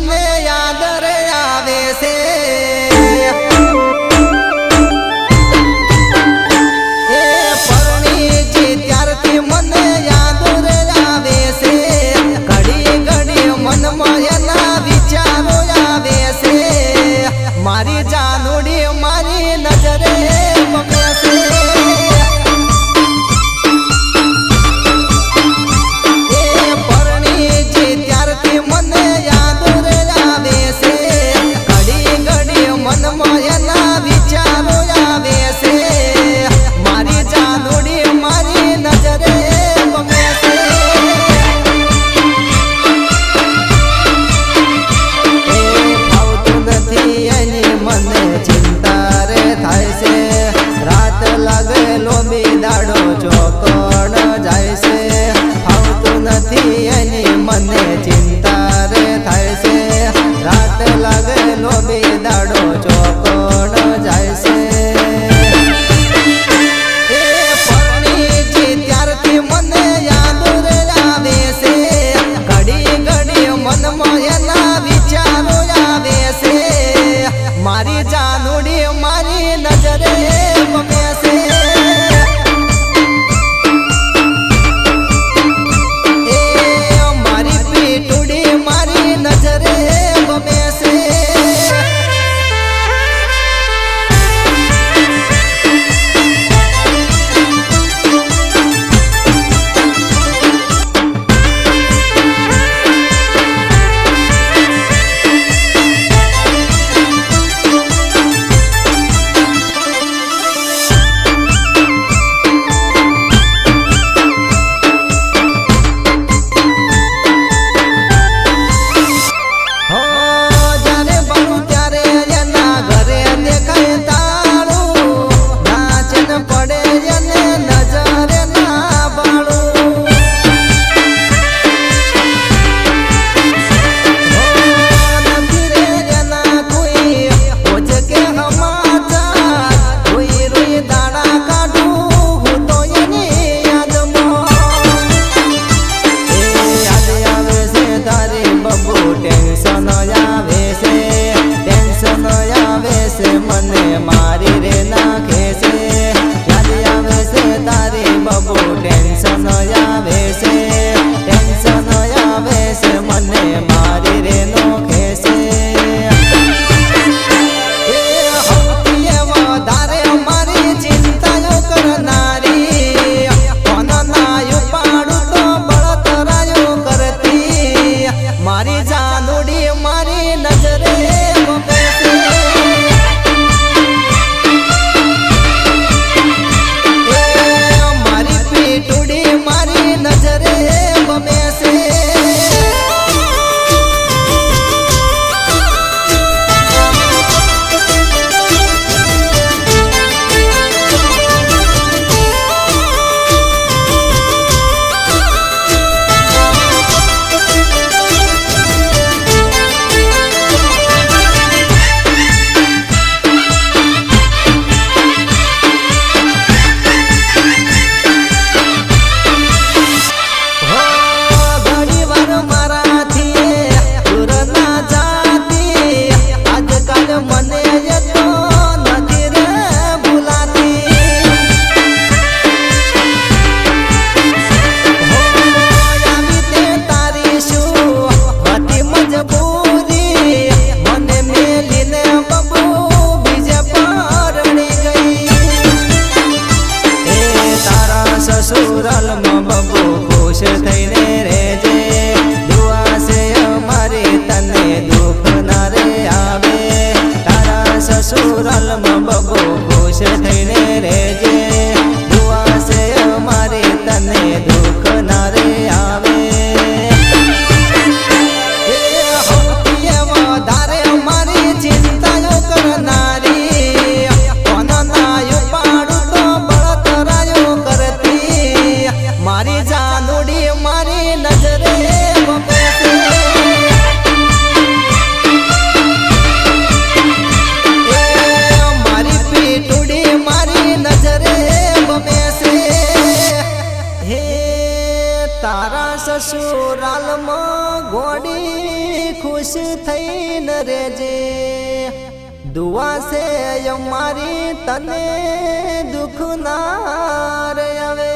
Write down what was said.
money. Tension આવે છે tension આવે છે મને માં સુરલમાં બબો ખુશ થઈને રેજે દુઆ છે અમારી તને દુઃખ ના રે આવે. તારા સસુરાલમાં બબો ખુશ થઈને સસુરાલમાં ઘોડી ખુશ થઈને રેજે દુઆ છે અમારી તને દુઃખ ના રે આવે